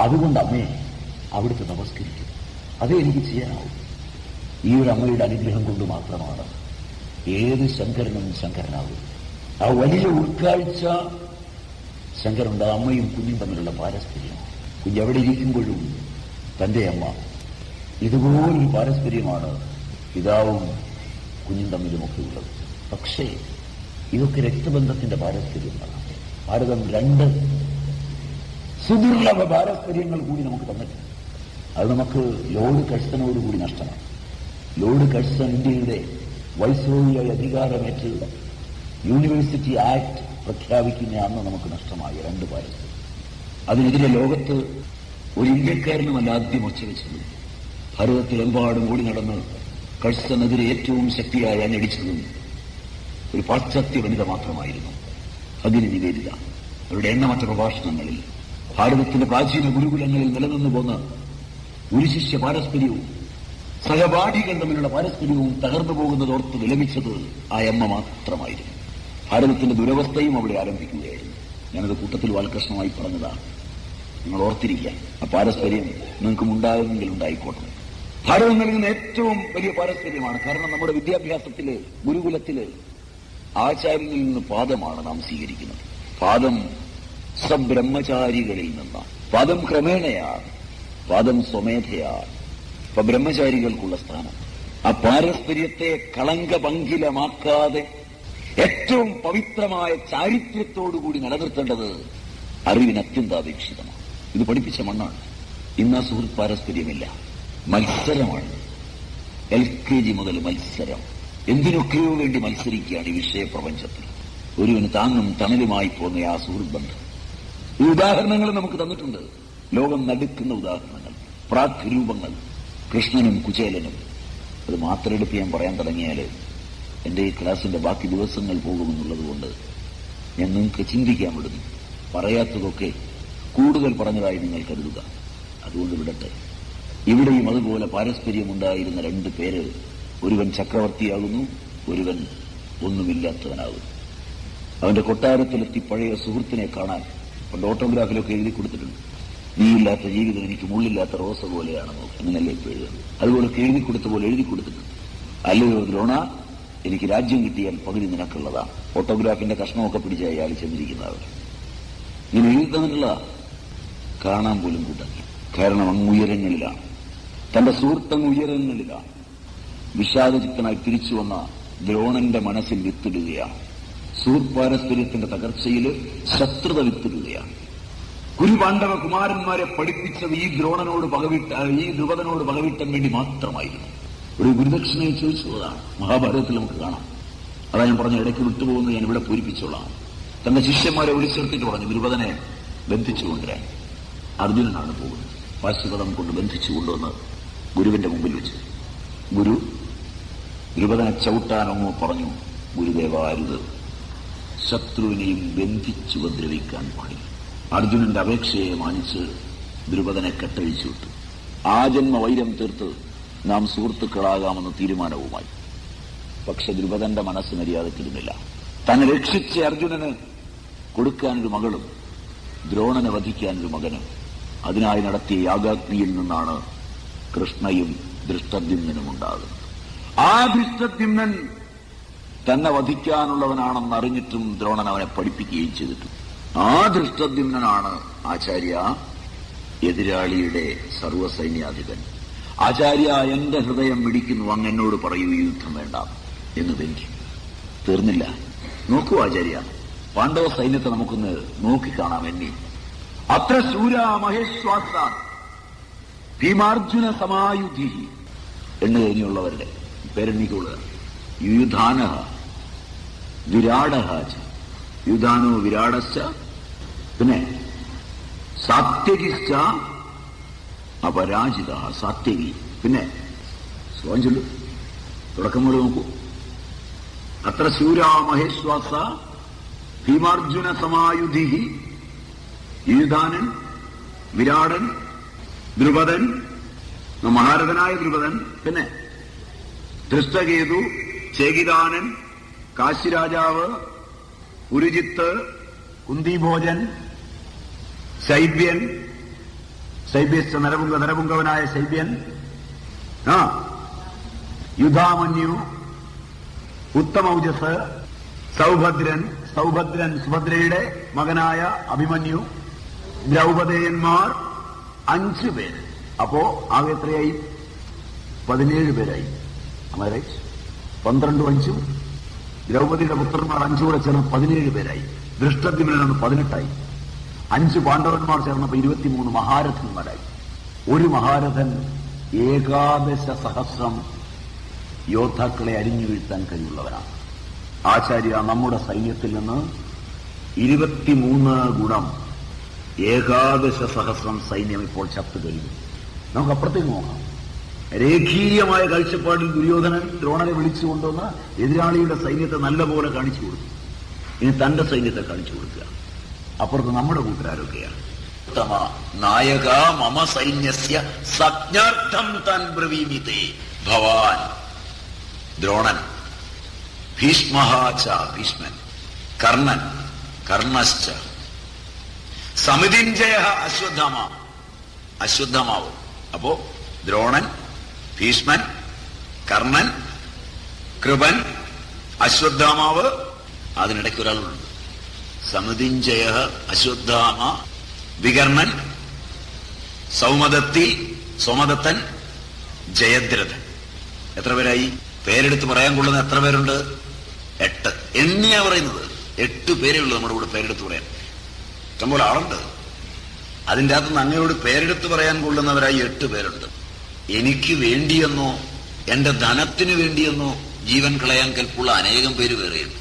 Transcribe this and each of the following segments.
അതുകൊണ്ട് അമ്മേ അവിടുത്തെ നമസ്കരിക്കും. അതേ എനിക്ക് ചെയ്യാനാവും. ഈ ഒരു അമ്മയുടെ അനുഗ്രഹം കൊണ്ട് മാത്രമാണ് ഏത് ശങ്കരനും ശങ്കരനാകും ആ വലിയ ഉൾക്കാഴ്ച ശങ്കരുണ്ട് അമ്മയും കുഞ്ഞും തമ്മിലുള്ള പാരസ്പര്യം. കുഞ്ഞ് എവിടെ ഇരിക്കുമ്പോഴും തന്റെ അമ്മ ഇതുപോലൊരു പാരസ്പര്യമാണ് പിതാവും കുഞ്ഞും തമ്മിലുമൊക്കെ ഉള്ളത്. പക്ഷേ ഇതൊക്കെ രക്തബന്ധത്തിന്റെ പാരസ്പര്യമാണ്. ഭാരതം രണ്ട് സുദുർലഭ പാരസ്പര്യങ്ങൾ കൂടി നമുക്ക് തന്നിട്ടുണ്ട്. അത് നമുക്ക് ലോർഡ് കഴ്സനോട് കൂടി നഷ്ടമാണ്. ലോർഡ് കഴ്സൺ ഇന്ത്യയുടെ വൈസ്രോയിയായി അധികാരമേറ്റ് യൂണിവേഴ്സിറ്റി ആക്ട് പ്രഖ്യാപിക്കുന്ന അന്ന് നമുക്ക് നഷ്ടമായ രണ്ട് പാരസ്പര്യം. അതിനെതിരെ ലോകത്ത് ഒരു ഇന്ത്യക്കാരനുമല്ല ആദ്യം ഒച്ചവെച്ചത് ഭാരതത്തിലെമ്പാടും ഓടി നടന്ന് കഴ്സനെതിരെ ഏറ്റവും ശക്തിയായി അഞ്ഞടിച്ചതും ഒരു പാശ്ചാത്യ വനിത മാത്രമായിരുന്നു. അതിന് നിവേദിത. അവരുടെ എണ്ണമറ്റ പ്രഭാഷണങ്ങളിൽ ഭാരതത്തിന്റെ പ്രാചീന ഗുരുകുലങ്ങളിൽ നിലനിന്നു പോന്ന ഗുരുശിഷ്യ പാരസ്പര്യവും സഹപാഠികൾ തമ്മിലുള്ള പാരസ്പര്യവും തകർന്നു പോകുന്നതോർത്ത് വിലമിച്ചത് ആ അമ്മ മാത്രമായിരുന്നു. ഭാരതത്തിന്റെ ദുരവസ്ഥയും അവിടെ ആരംഭിക്കുകയായിരുന്നു. ഞാനത് കൂട്ടത്തിൽ വാൽകൃഷ്ണമായി പറഞ്ഞതാണ് നിങ്ങൾ ഓർത്തിരിക്കുക ആ പാരസ്പര്യം നിങ്ങൾക്ക് ഉണ്ടാകുമെങ്കിൽ ഉണ്ടായിക്കോട്ടെ. ഭാരതം നൽകുന്ന ഏറ്റവും വലിയ പാരസ്പര്യമാണ്. കാരണം നമ്മുടെ വിദ്യാഭ്യാസത്തിൽ ഗുരുകുലത്തിൽ ആചാര്യങ്ങളിൽ നിന്ന് പാദമാണ് നാം സ്വീകരിക്കുന്നത്. പാദം സബ്രഹ്മചാരികളിൽ നിന്നാണ്. പാദം ക്രമേണയാണ് പാദം സ്വമേധയാണ്. ഇപ്പൊ ബ്രഹ്മചാരികൾക്കുള്ള സ്ഥാനം. ആ പാരസ്പര്യത്തെ കളങ്കഭംഗിലമാക്കാതെ ഏറ്റവും പവിത്രമായ ചാരിത്രത്തോടുകൂടി നിലനിർത്തേണ്ടത് അറിവിന് അത്യന്താപേക്ഷിതമാണ്. ഇത് പഠിപ്പിച്ച മണ്ണാണ്. ഇന്ന് ആ സുഹൃത്ത് പാരസ്പര്യമില്ല. മത്സരമാണ്. എൽ കെ ജി മുതൽ മത്സരം. എന്തിനൊക്കെയോ വേണ്ടി മത്സരിക്കുകയാണ് ഈ വിഷയപ്രപഞ്ചത്തിൽ. ഒരുവന് താങ്ങും തണലുമായി പോകുന്ന ആ സുഹൃത്ത് ബന്ധം ഈ ഉദാഹരണങ്ങൾ നമുക്ക് തന്നിട്ടുണ്ട്. ലോകം നടുക്കുന്ന ഉദാഹരണങ്ങൾ. പ്രാക് രൂപങ്ങൾ കൃഷ്ണനും കുചേലനും. അത് മാത്രം എടുത്ത് ഞാൻ പറയാൻ തുടങ്ങിയാൽ എന്റെ ഈ ക്ലാസിന്റെ ബാക്കി ദിവസങ്ങൾ പോകുമെന്നുള്ളത് കൊണ്ട് ഞാൻ നിങ്ങൾക്ക് ചിന്തിക്കാൻ വിടുന്നു. പറയാത്തതൊക്കെ കൂടുതൽ പറഞ്ഞതായി നിങ്ങൾ കരുതുക. അതുകൊണ്ട് വിടട്ടെ. ഇവിടെയും അതുപോലെ പാരസ്പര്യമുണ്ടായിരുന്ന രണ്ട് പേര് ഒരുവൻ ചക്രവർത്തിയാകുന്നു ഒരുവൻ ഒന്നുമില്ലാത്തവനാകുന്നു. അവന്റെ കൊട്ടാരത്തിലെത്തി പഴയ സുഹൃത്തിനെ കാണാൻ പണ്ട് ഓട്ടോഗ്രാഫിലൊക്കെ എഴുതി കൊടുത്തിട്ടുണ്ട്. നീയില്ലാത്ത ജീവിതം എനിക്ക് മുള്ളില്ലാത്ത റോസ പോലെയാണെന്നോ അങ്ങനെയല്ലേ ഇപ്പൊ എഴുതുന്നത്. അതുപോലെ എഴുതി കൊടുത്ത പോലെ എഴുതി കൊടുത്തിട്ടുണ്ട്. അല്ലയോ ദ്രോണ എനിക്ക് രാജ്യം കിട്ടിയാൽ പകുതി നിനക്കുള്ളതാണ്. ഫോട്ടോഗ്രാഫിന്റെ കഷ്ണമൊക്കെ പിടിച്ച അയാൾ ചെന്നിരിക്കുന്നവർ ഇങ്ങനെ എഴുതി തന്നിട്ടുള്ളതാ. കാണാൻ പോലും കൂട്ടാക്കി കാരണം അങ്ങ് ഉയരങ്ങളിലാണ്. തന്റെ സുഹൃത്തങ്ങ് ഉയരങ്ങളിലാണ്. വിഷാദചിത്തനായി തിരിച്ചു വന്ന ദ്രോണന്റെ മനസ്സിൽ വിത്തിടുകയാണ്. സുഹൃത്ത് പാരസ്പര്യത്തിന്റെ തകർച്ചയിൽ ശത്രുത വിത്തിടുകയാണ് കുരുപാണ്ഡവ കുമാരന്മാരെ പഠിപ്പിച്ചത് ഈ ദ്രോണനോട് പകവിട്ട ഈ ധ്രുവതനോട് പകവിട്ടാൻ വേണ്ടി മാത്രമായിരുന്നു. ഒരു ഗുരുദക്ഷിണയെ ചോദിച്ചതാണ് മഹാഭാരതത്തിൽ നമുക്ക് കാണാം. അതാ ഞാൻ പറഞ്ഞ ഇടയ്ക്ക് വിട്ടുപോകുന്നത് ഞാൻ ഇവിടെ പൂരിപ്പിച്ചോളാം. തന്റെ ശിഷ്യന്മാരെ വിളിച്ചെടുത്തിട്ട് പറഞ്ഞു ദ്രുപതനെ ബന്ധിച്ചു കൊണ്ടുവരാൻ. അർജുനനാണ് പോകുന്നത്. പാശുപദം കൊണ്ട് ബന്ധിച്ചു കൊണ്ടുവന്ന് ഗുരുവിന്റെ മുമ്പിൽ വെച്ച്. ഗുരു ദ്രുപതനെ ചവിട്ടാനോ പറഞ്ഞു ഗുരുദേവ അരുത്. ശത്രുവിനെയും ബന്ധിച്ചു ഉപദ്രവിക്കാൻ പാടില്ല. അർജുനന്റെ അപേക്ഷയെ മാനിച്ച് ദ്രുപദനെ കെട്ടഴിച്ചു വിട്ടു. ആ ജന്മ വൈരം തീർത്ത് നാം സുഹൃത്തുക്കളാകാമെന്ന തീരുമാനവുമായി. പക്ഷെ ദ്രുപദന്റെ മനസ്സ് മര്യാദക്കിരുന്നില്ല തന്നെ രക്ഷിച്ച അർജുനന് കൊടുക്കാനൊരു മകളും ദ്രോണനെ വധിക്കാനൊരു മകനും അതിനായി നടത്തിയ യാഗാഗ്നിയിൽ നിന്നാണ് കൃഷ്ണയും ദൃഷ്ടദ്യുമ്നും ഉണ്ടാകുന്നത് ആ ദൃഷ്ടദ്യുമ്നൻ തന്നെ വധിക്കാനുള്ളവനാണെന്ന് അറിഞ്ഞിട്ടും ദ്രോണൻ അവനെ പഠിപ്പിക്കുകയും ചെയ്തിട്ടു. ആ ദൃഷ്ടദ്യുമ്നാണ് ആചാര്യ എതിരാളിയുടെ സർവസൈന്യാധിപൻ. ആചാര്യ എന്റെ ഹൃദയം മിടിക്കുന്നു അങ്ങ് എന്നോട് പറയൂ യുദ്ധം വേണ്ട എന്ന് വെങ്കി തീർന്നില്ല. നോക്കൂ ആചാര്യ പാണ്ഡവ സൈന്യത്തെ നമുക്കൊന്ന് നോക്കിക്കാണാം എന്നെ അത്ര ശൂര മഹേശ്വാസ ഭീമാർജുന സമായുധി എന്ന് കഴിഞ്ഞുള്ളവരുടെ പേരെണ്ണിക്കൊള്ളുക യുധാന വിരാട യുധാനോ വിരാടശ്ച. പിന്നെ സാത്യകിശ്ച അപരാജിത സാത്യകി. പിന്നെ സ്വയം ചൊല്ലു. തുടക്കം മുതൽ നോക്കൂ. അത്ര ശൂരാ ഭീമാർജുന സമായുധി യുധാനൻ വിരാടൻ ദ്രുപദൻ മഹാരഥനായ ദ്രുപദൻ. പിന്നെ ധൃഷ്ടകേതു ചേകിദാനൻ കാശിരാജാവ് ഉരുജിത്ത് കുന്തിഭോജൻ ശൈബ്യൻ ശൈബ്യസ്ഥ നരപുങ്ക നരപുങ്കവനായ ശൈബ്യൻ ആ യുധാമന്യു ഉത്തമൗജസ് സൗഭദ്രൻ സൗഭദ്രൻ സുഭദ്രയുടെ മകനായ അഭിമന്യു ദ്രൗപദേയന്മാർ അഞ്ചു പേര്. അപ്പോ ആകെ എത്രയായി? പതിനേഴ് പേരായി. അമാരെ പന്ത്രണ്ടും അഞ്ചും ദ്രൗപദിയുടെ പുത്രന്മാർ അഞ്ചു കൂടെ ചേർന്ന് പതിനേഴ് പേരായി. ദൃഷ്ടദ്യുമ്നന്ന് പതിനെട്ടായി. അഞ്ച് പാണ്ഡവന്മാർ ചേർന്നപ്പോൾ ഇരുപത്തിമൂന്ന് മഹാരഥന്മാരായി. ഒരു മഹാരഥൻ ഏകാദശ സഹസ്രം യോദ്ധാക്കളെ അരിഞ്ഞു വീഴ്ത്താൻ കഴിവുള്ളവനാണ്. ആചാര്യ നമ്മുടെ സൈന്യത്തിൽ നിന്ന് ഇരുപത്തിമൂന്ന് ഗുണം ഏകാദശ സഹസ്രം സൈന്യം ഇപ്പോൾ ചത്തു കഴിഞ്ഞു. നമുക്ക് അപ്പുറത്തേക്ക് നോക്കാം. രേഖീയമായ കാഴ്ചപ്പാടിൽ ദുര്യോധനൻ ദ്രോണനെ വിളിച്ചു കൊണ്ടുവന്ന എതിരാളിയുടെ സൈന്യത്തെ നല്ലപോലെ കാണിച്ചു കൊടുത്തു. ഇനി തന്റെ സൈന്യത്തെ കാണിച്ചു കൊടുക്കുക. അപ്പുറത്ത് നമ്മുടെ കൂട്ടരാരൊക്കെയാണ് ഉത്തമ നായക മമ സൈന്യസ്യ സജ്ഞാർത്ഥം താൻ ബ്രവീമിതേ. ഭവാൻ ദ്രോണൻ ഭീഷ്മഹാച ഭീഷ്മൻ കർണൻ കർണശ്ച. സമിതിഞ്ജയ അശ്വത്ഥമ അശ്വത്ഥമാവും. അപ്പോ ദ്രോണൻ ഭീഷ്മൻ കർണൻ കൃപൻ അശ്വത്ഥാമാവ് അതിനിടയ്ക്ക് ഒരാളുണ്ട്. സമിതിഞ്ജയ അശ്വത്ഥാമ വികർണൻ സൗമദത്തി സോമദത്തൻ ജയദ്രഥൻ. എത്ര പേരായി? പേരെടുത്ത് പറയാൻ കൊള്ളുന്ന എത്ര പേരുണ്ട്? എട്ട്. എണ്ണിയാ പറയുന്നത്. എട്ട് പേരേ ഉള്ളൂ നമ്മുടെ കൂടെ പേരെടുത്ത് പറയാൻ. ഇഷ്ടംപോലെ ആളുണ്ട്. അതിന്റെ അകത്തുനിന്ന് അങ്ങയോട് പേരെടുത്ത് പറയാൻ കൊള്ളുന്നവരായി എട്ട് പേരുണ്ട്. എനിക്ക് വേണ്ടിയെന്നോ എന്റെ ധനത്തിനു വേണ്ടിയെന്നോ ജീവൻ കളയാൻ കൽപ്പുള്ള അനേകം പേര് വേറെയുണ്ട്.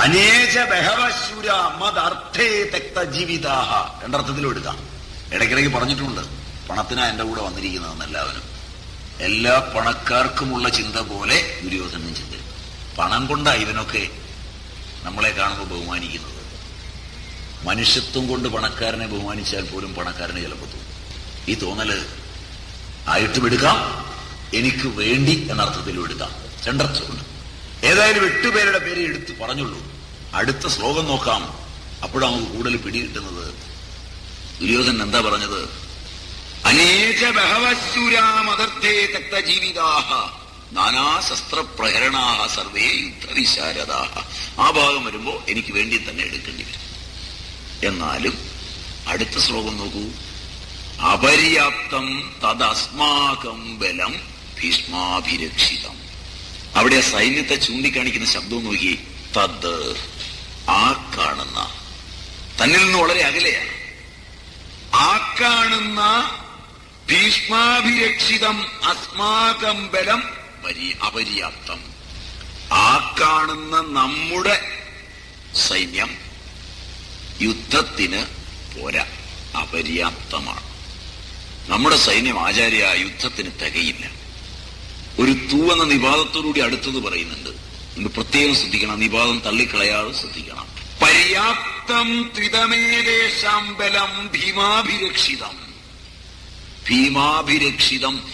അനേക ബഹവശൂര മതർത്ഥേ തെക്ത ജീവിതാഹ. രണ്ടർത്ഥത്തിലും എടുക്കാം. ഇടയ്ക്കിടയ്ക്ക് പറഞ്ഞിട്ടുണ്ട് പണത്തിനാ എന്റെ കൂടെ വന്നിരിക്കുന്നതെന്ന് എല്ലാവരും എല്ലാ പണക്കാർക്കുമുള്ള ചിന്ത പോലെ ദുര്യോധനും ചിന്ത പണം കൊണ്ടാ ഇവനൊക്കെ നമ്മളെ കാണുമ്പോൾ ബഹുമാനിക്കുന്നത്. മനുഷ്യത്വം കൊണ്ട് പണക്കാരനെ ബഹുമാനിച്ചാൽ പോലും പണക്കാരനെ ചിലപ്പോൾ ഈ തോന്നൽ ആയിട്ടും എടുക്കാം. എനിക്ക് വേണ്ടി എന്നർത്ഥത്തിലും എടുക്കാം. രണ്ടർത്ഥമുണ്ട് ഏതായാലും എട്ടുപേരുടെ പേര് എടുത്ത് പറഞ്ഞുള്ളൂ. അടുത്ത ശ്ലോകം നോക്കാം. അപ്പോഴാണ് നമുക്ക് കൂടുതൽ പിടികിട്ടുന്നത് ദുര്യോധനൻ എന്താ പറഞ്ഞത്? അനേക ബഹവശൂരാമതർത്ഥേ തക്ത ജീവിതാഹ നാനാശസ്ത്രപ്രഹരണാഹ സർവേ യുദ്ധവിശാരദാഹ. ആ ഭാഗം വരുമ്പോൾ എനിക്ക് വേണ്ടി തന്നെ എടുക്കേണ്ടി വരും. എന്നാലും അടുത്ത ശ്ലോകം നോക്കൂ. അപര്യാപ്തം തദസ്മാകം ബലം ഭീഷ്മാഭിരക്ഷിതം. അവിടെ സൈന്യത്തെ ചൂണ്ടിക്കാണിക്കുന്ന ശബ്ദം നോക്കി തദ് ആ കാണുന്ന തന്നിൽ നിന്ന് വളരെ അകലെയാണ്. ആ കാണുന്ന ഭീഷ്മാഭിരക്ഷിതം അസ്മാകം ബലം പരി അപര്യാപ്തം. ആ കാണുന്ന നമ്മുടെ സൈന്യം യുദ്ധത്തിന് പോരാ അപര്യാപ്തമാണ്. നമ്മുടെ സൈന്യം ആചാര്യ യുദ്ധത്തിന് തികയില്ല. ഒരു തൂവെന്ന നിപാതത്തോടുകൂടി അടുത്തത് പറയുന്നുണ്ട്. നിങ്ങൾ പ്രത്യേകം ശ്രദ്ധിക്കണം. നിപാതം തള്ളിക്കളയാതെ ശ്രദ്ധിക്കണം. പര്യാപ്തം ത്രിതമേദേശാം ബലം ഭീമാഭിരക്ഷിതം. ഭീമാഭിരക്ഷിതം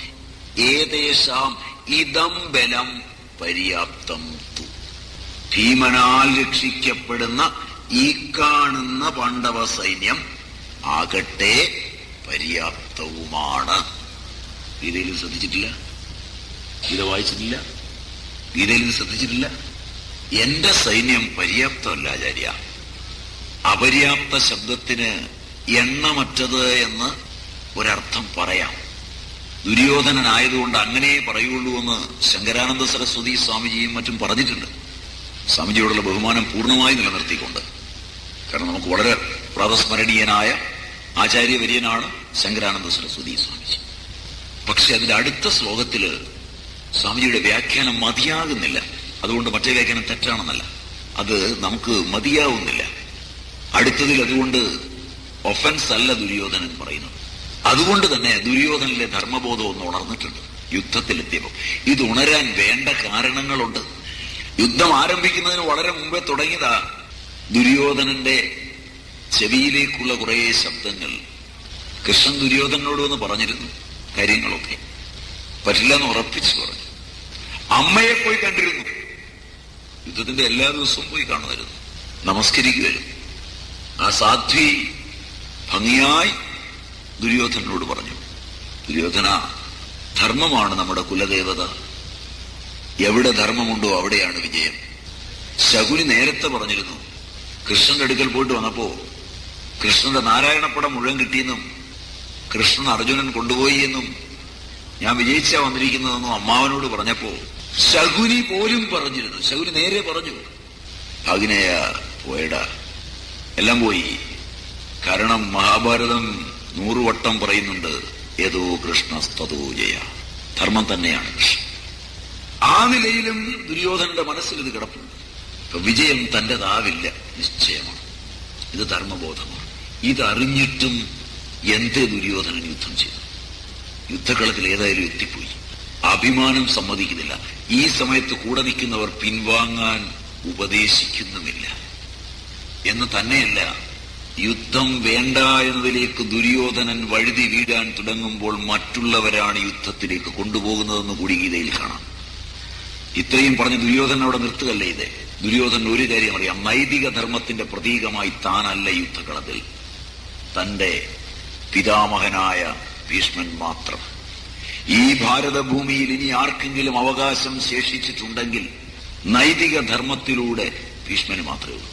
ഏതേശാം ഇതം ബലം പര്യാപ്തം ഭീമനാൽ രക്ഷിക്കപ്പെടുന്ന ഈ കാണുന്ന പാണ്ഡവ സൈന്യം ആകട്ടെ പര്യാപ്തവുമാണ്. ഗീതയിൽ ശ്രദ്ധിച്ചിട്ടില്ല? ഗീത വായിച്ചിട്ടില്ല? ഗീതയിൽ ഇത് ശ്രദ്ധിച്ചിട്ടില്ല? എന്റെ സൈന്യം പര്യാപ്തമല്ല ആചാര്യ. അപര്യാപ്ത ശബ്ദത്തിന് എണ്ണമറ്റത് എന്ന് ഒരർത്ഥം പറയാം. ദുര്യോധനനായതുകൊണ്ട് അങ്ങനെ പറയുള്ളൂ എന്ന് ശങ്കരാനന്ദ സരസ്വതി സ്വാമിജിയും മറ്റും പറഞ്ഞിട്ടുണ്ട്. സ്വാമിജിയോടുള്ള ബഹുമാനം പൂർണമായി നിലനിർത്തിക്കൊണ്ട്. കാരണം നമുക്ക് വളരെ പ്രാതസ്മരണീയനായ ആചാര്യവര്യനാണ് ശങ്കരാനന്ദ സരസ്വതി സ്വാമിജി. പക്ഷെ അതിന്റെ അടുത്ത ശ്ലോകത്തിൽ സ്വാമിജിയുടെ വ്യാഖ്യാനം മതിയാകുന്നില്ല. അതുകൊണ്ട് മറ്റേ വ്യാഖ്യാനം തെറ്റാണെന്നല്ല. അത് നമുക്ക് മതിയാവുന്നില്ല. അടുത്തതിൽ അതുകൊണ്ട് ഒഫൻസ് അല്ല ദുര്യോധനൻ പറയുന്നത്. അതുകൊണ്ട് തന്നെ ദുര്യോധനിലെ ധർമ്മബോധം ഒന്ന് ഉണർന്നിട്ടുണ്ട്. യുദ്ധത്തിലെത്തിയപ്പോൾ. ഇത് ഉണരാൻ വേണ്ട കാരണങ്ങളുണ്ട്. യുദ്ധം ആരംഭിക്കുന്നതിന് വളരെ മുമ്പേ തുടങ്ങിയതാ ദുര്യോധനന്റെ ചെവിയിലേക്കുള്ള കുറേ ശബ്ദങ്ങൾ കൃഷ്ണൻ ദുര്യോധനോട് വന്ന് പറഞ്ഞിരുന്നു കാര്യങ്ങളൊക്കെ. പറ്റില്ല എന്ന് ഉറപ്പിച്ചു പറഞ്ഞു. അമ്മയെ പോയി കണ്ടിരുന്നു. യുദ്ധത്തിന്റെ എല്ലാ ദിവസവും പോയി കാണുമായിരുന്നു. നമസ്കരിക്കുമായിരുന്നു. ആ സാധ്വി ഭംഗിയായി ദുര്യോധനോട് പറഞ്ഞു ദുര്യോധന ധർമ്മമാണ് നമ്മുടെ കുലദേവത. എവിടെ ധർമ്മമുണ്ടോ അവിടെയാണ് വിജയം. ശകുനി നേരത്തെ പറഞ്ഞിരുന്നു കൃഷ്ണന്റെ അടുക്കൽ പോയിട്ട് വന്നപ്പോ കൃഷ്ണന്റെ നാരായണപ്പടം മുഴുവൻ കിട്ടിയെന്നും കൃഷ്ണൻ അർജുനൻ കൊണ്ടുപോയി എന്നും ഞാൻ വിജയിച്ചാ വന്നിരിക്കുന്നതെന്നും അമ്മാവനോട് പറഞ്ഞപ്പോ ശകുനി പോലും പറഞ്ഞിരുന്നു. ശകുനി നേരെ പറഞ്ഞു. അഗ്നയ പോയട. എല്ലാം പോയി. കാരണം മഹാഭാരതം നൂറുവട്ടം പറയുന്നുണ്ട് ഏതോ കൃഷ്ണസ്തതോ ജയ. ധർമ്മം തന്നെയാണ് കൃഷ്ണൻ. ആ നിലയിലും ദുര്യോധനന്റെ മനസ്സിൽ ഇത് കിടപ്പുണ്ട് വിജയം തന്റേതാവില്ല നിശ്ചയമാണ്. ഇത് ധർമ്മബോധമാണ്. ഇതറിഞ്ഞിട്ടും എന്തേ ദുര്യോധനൻ യുദ്ധം ചെയ്തു. യുദ്ധക്കളത്തിൽ ഏതായാലും എത്തിപ്പോയി. അഭിമാനം സമ്മതിക്കുന്നില്ല. ഈ സമയത്ത് കൂടെ നിൽക്കുന്നവർ പിൻവാങ്ങാൻ ഉപദേശിക്കുന്നുമില്ല. എന്ന് തന്നെയല്ല യുദ്ധം വേണ്ട എന്നതിലേക്ക് ദുര്യോധനൻ വഴുതി വീഴാൻ തുടങ്ങുമ്പോൾ മറ്റുള്ളവരാണ് യുദ്ധത്തിലേക്ക് കൊണ്ടുപോകുന്നതെന്ന് കൂടി ഗീതയിൽ കാണാം. ഇത്രയും പറഞ്ഞ് ദുര്യോധനൻ അവിടെ നിർത്തുകല്ലേ ഇത്? ദുര്യോധനൻ ഒരു കാര്യം അറിയാം നൈതിക ധർമ്മത്തിന്റെ പ്രതീകമായി താനല്ല യുദ്ധകളത്തിൽ തന്റെ പിതാമഹനായ ഭീഷ്മൻ മാത്രം. ഈ ഭാരതഭൂമിയിൽ ഇനി ആർക്കെങ്കിലും അവകാശം ശേഷിച്ചിട്ടുണ്ടെങ്കിൽ നൈതിക ധർമ്മത്തിലൂടെ ഭീഷ്മന് മാത്രമേ ഉള്ളൂ.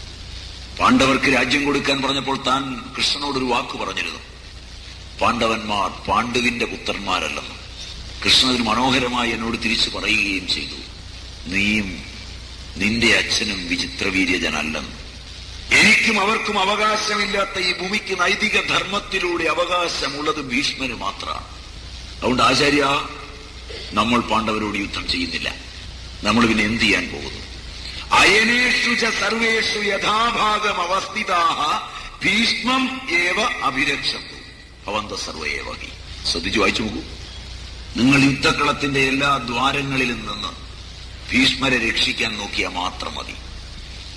പാണ്ഡവർക്ക് രാജ്യം കൊടുക്കാൻ പറഞ്ഞപ്പോൾ താൻ കൃഷ്ണനോടൊരു വാക്ക് പറഞ്ഞിരുന്നു. പാണ്ഡവന്മാർ പാണ്ഡുവിന്റെ പുത്രന്മാരല്ലെന്ന്. കൃഷ്ണൻ മനോഹരമായി എന്നോട് തിരിച്ചു പറയുകയും ചെയ്തു. നീയും നിന്റെ അച്ഛനും വിചിത്രവീര്യജനല്ലെന്ന്. എനിക്കും അവർക്കും അവകാശമില്ലാത്ത ഈ ഭൂമിക്ക് നൈതിക ധർമ്മത്തിലൂടെ അവകാശമുള്ളത് ഭീഷ്മന് മാത്രമാണ്. അതുകൊണ്ട് ആചാര്യ നമ്മൾ പാണ്ഡവരോട് യുദ്ധം ചെയ്യുന്നില്ല. നമ്മൾ പിന്നെ എന്ത് ചെയ്യാൻ പോകുന്നു? അയനേഷു ച സർവേഷു യഥാഭാഗം അവസ്ഥിതാഹ ഭീഷ്മം ഏവ അഭിരക്ഷന്തു. അവന്ത സർവേവകി ശ്രദ്ധിച്ചു വായിച്ചു നോക്കൂ. നിങ്ങൾ യുദ്ധക്കളത്തിന്റെ എല്ലാ ദ്വാരങ്ങളിലും നിന്ന് ഭീഷ്മരെ രക്ഷിക്കാൻ നോക്കിയാൽ മാത്രം മതി.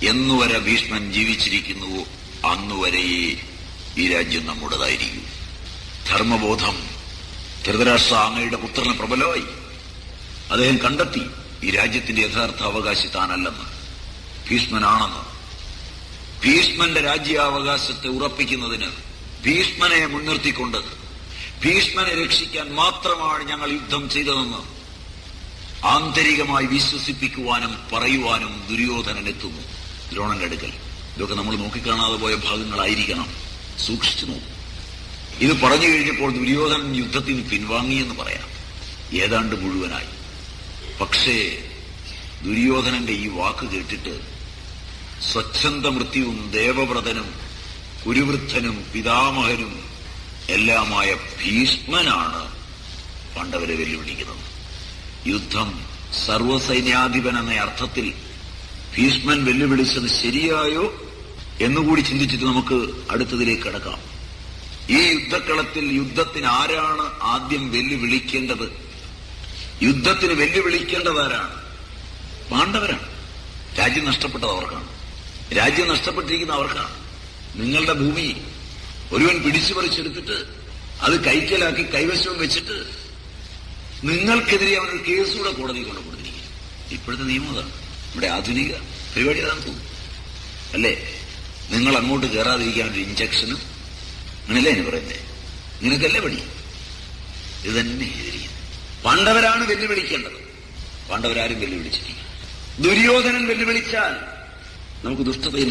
എന്നുവരെ ഭീഷ്മൻ ജീവിച്ചിരിക്കുന്നുവോ അന്നുവരെയേ ഈ രാജ്യം നമ്മുടേതായിരിക്കും. ധർമ്മബോധം ധൃതരാഷ്ട്ര അങ്ങയുടെ പുത്രന് പ്രബലമായി. അദ്ദേഹം കണ്ടെത്തി ഈ രാജ്യത്തിന്റെ യഥാർത്ഥ അവകാശി താനല്ലെന്ന്. ഭീഷ്മനാണെന്ന്. ഭീഷ്മന്റെ രാജ്യാവകാശത്തെ ഉറപ്പിക്കുന്നതിന് ഭീഷ്മനെ മുൻനിർത്തിക്കൊണ്ട് ഭീഷ്മനെ രക്ഷിക്കാൻ മാത്രമാണ് ഞങ്ങൾ യുദ്ധം ചെയ്തതെന്ന് ആന്തരികമായി വിശ്വസിപ്പിക്കുവാനും പറയുവാനും ദുര്യോധനൻ ദ്രോണന്റെ അടുക്കൽ ഇതൊക്കെ നമ്മൾ നോക്കിക്കാണാതെ പോയ ഭാഗങ്ങളായിരിക്കണം. സൂക്ഷിച്ചു നോക്കും. ഇത് പറഞ്ഞു കഴിഞ്ഞപ്പോൾ ദുര്യോധനൻ യുദ്ധത്തിൽ പിൻവാങ്ങിയെന്ന് പറയാം. ഏതാണ്ട് മുഴുവനായി. പക്ഷേ ദുര്യോധനന്റെ ഈ വാക്ക് കേട്ടിട്ട് സ്വച്ഛന്ത മൃത്യുവും ദേവവ്രതനും കുരുവൃദ്ധനും പിതാമഹനും എല്ലാമായ ഭീഷ്മനാണ് പാണ്ഡവരെ വെല്ലുവിളിക്കുന്നത്. യുദ്ധം സർവസൈന്യാധിപൻ എന്ന അർത്ഥത്തിൽ ഭീഷ്മൻ വെല്ലുവിളിച്ചത് ശരിയായോ എന്നുകൂടി ചിന്തിച്ചിട്ട് നമുക്ക് അടുത്തതിലേക്ക് കടക്കാം. ഈ യുദ്ധക്കളത്തിൽ യുദ്ധത്തിന് ആരാണ് ആദ്യം വെല്ലുവിളിക്കേണ്ടത്? യുദ്ധത്തിന് വെല്ലുവിളിക്കേണ്ടത് ആരാണ് പാണ്ഡവരാണ്. രാജ്യം നഷ്ടപ്പെട്ടത് അവർക്കാണ്. രാജ്യം നഷ്ടപ്പെട്ടിരിക്കുന്ന അവർക്കാണ്. നിങ്ങളുടെ ഭൂമി ഒരുവൻ പിടിച്ചു പറിച്ചെടുത്തിട്ട് അത് കൈക്കലാക്കി കൈവശവും വെച്ചിട്ട് നിങ്ങൾക്കെതിരെ അവനൊരു കേസുകൂടെ കോടതി കൊണ്ട് കൊടുത്തിരിക്കും ഇപ്പോഴത്തെ നിയമം അതാണ്. ഇവിടെ ആധുനിക പരിപാടി അതാണ് തോന്നുന്നു അല്ലേ? നിങ്ങൾ അങ്ങോട്ട് കയറാതിരിക്കാൻ ഒരു ഇഞ്ചക്ഷനും അങ്ങനല്ലേ എന്ന് പറയുന്നേ? നിനക്കല്ലേ പണി? ഇത് തന്നെ ചെയ്തിരിക്കുന്നത്. പാണ്ഡവരാണ് വെല്ലുവിളിക്കേണ്ടത്. പാണ്ഡവരാരും വെല്ലുവിളിച്ചിരിക്കും ദുര്യോധനൻ വെല്ലുവിളിച്ചാൽ നമുക്ക് ദുഷ്ടതയിൽ